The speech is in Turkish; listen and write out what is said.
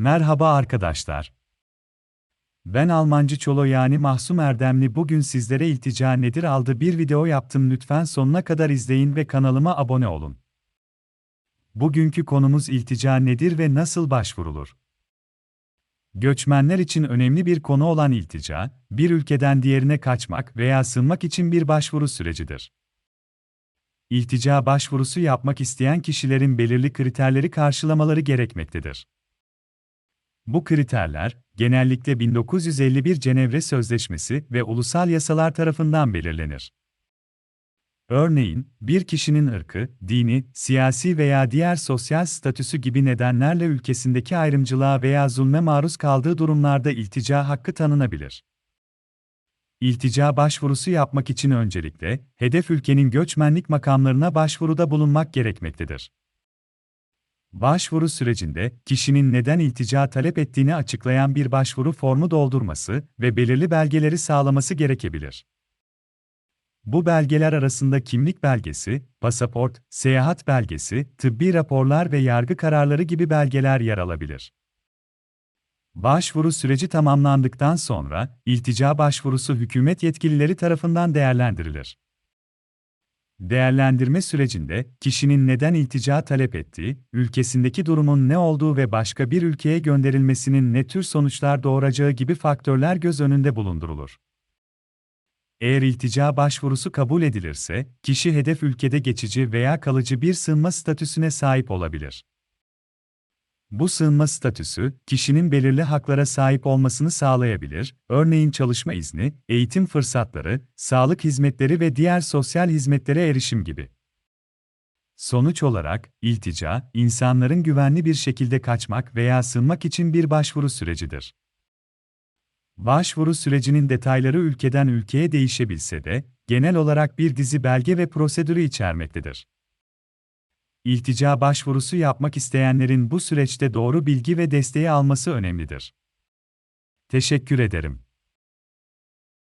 Merhaba arkadaşlar. Ben Almancı Çolo yani Mahsum Erdemli bugün sizlere iltica nedir aldı bir video yaptım lütfen sonuna kadar izleyin ve kanalıma abone olun. Bugünkü konumuz iltica nedir ve nasıl başvurulur? Göçmenler için önemli bir konu olan iltica, bir ülkeden diğerine kaçmak veya sığınmak için bir başvuru sürecidir. İltica başvurusu yapmak isteyen kişilerin belirli kriterleri karşılamaları gerekmektedir. Bu kriterler, genellikle 1951 Cenevre Sözleşmesi ve ulusal yasalar tarafından belirlenir. Örneğin, bir kişinin ırkı, dini, siyasi veya diğer sosyal statüsü gibi nedenlerle ülkesindeki ayrımcılığa veya zulme maruz kaldığı durumlarda iltica hakkı tanınabilir. İltica başvurusu yapmak için öncelikle, hedef ülkenin göçmenlik makamlarına başvuruda bulunmak gerekmektedir. Başvuru sürecinde, kişinin neden iltica talep ettiğini açıklayan bir başvuru formu doldurması ve belirli belgeleri sağlaması gerekebilir. Bu belgeler arasında kimlik belgesi, pasaport, seyahat belgesi, tıbbi raporlar ve yargı kararları gibi belgeler yer alabilir. Başvuru süreci tamamlandıktan sonra, iltica başvurusu hükümet yetkilileri tarafından değerlendirilir. Değerlendirme sürecinde, kişinin neden iltica talep ettiği, ülkesindeki durumun ne olduğu ve başka bir ülkeye gönderilmesinin ne tür sonuçlar doğuracağı gibi faktörler göz önünde bulundurulur. Eğer iltica başvurusu kabul edilirse, kişi hedef ülkede geçici veya kalıcı bir sığınma statüsüne sahip olabilir. Bu sığınma statüsü, kişinin belirli haklara sahip olmasını sağlayabilir, örneğin çalışma izni, eğitim fırsatları, sağlık hizmetleri ve diğer sosyal hizmetlere erişim gibi. Sonuç olarak, iltica, insanların güvenli bir şekilde kaçmak veya sığınmak için bir başvuru sürecidir. Başvuru sürecinin detayları ülkeden ülkeye değişebilse de, genel olarak bir dizi belge ve prosedürü içermektedir. İltica başvurusu yapmak isteyenlerin bu süreçte doğru bilgi ve desteği alması önemlidir. Teşekkür ederim.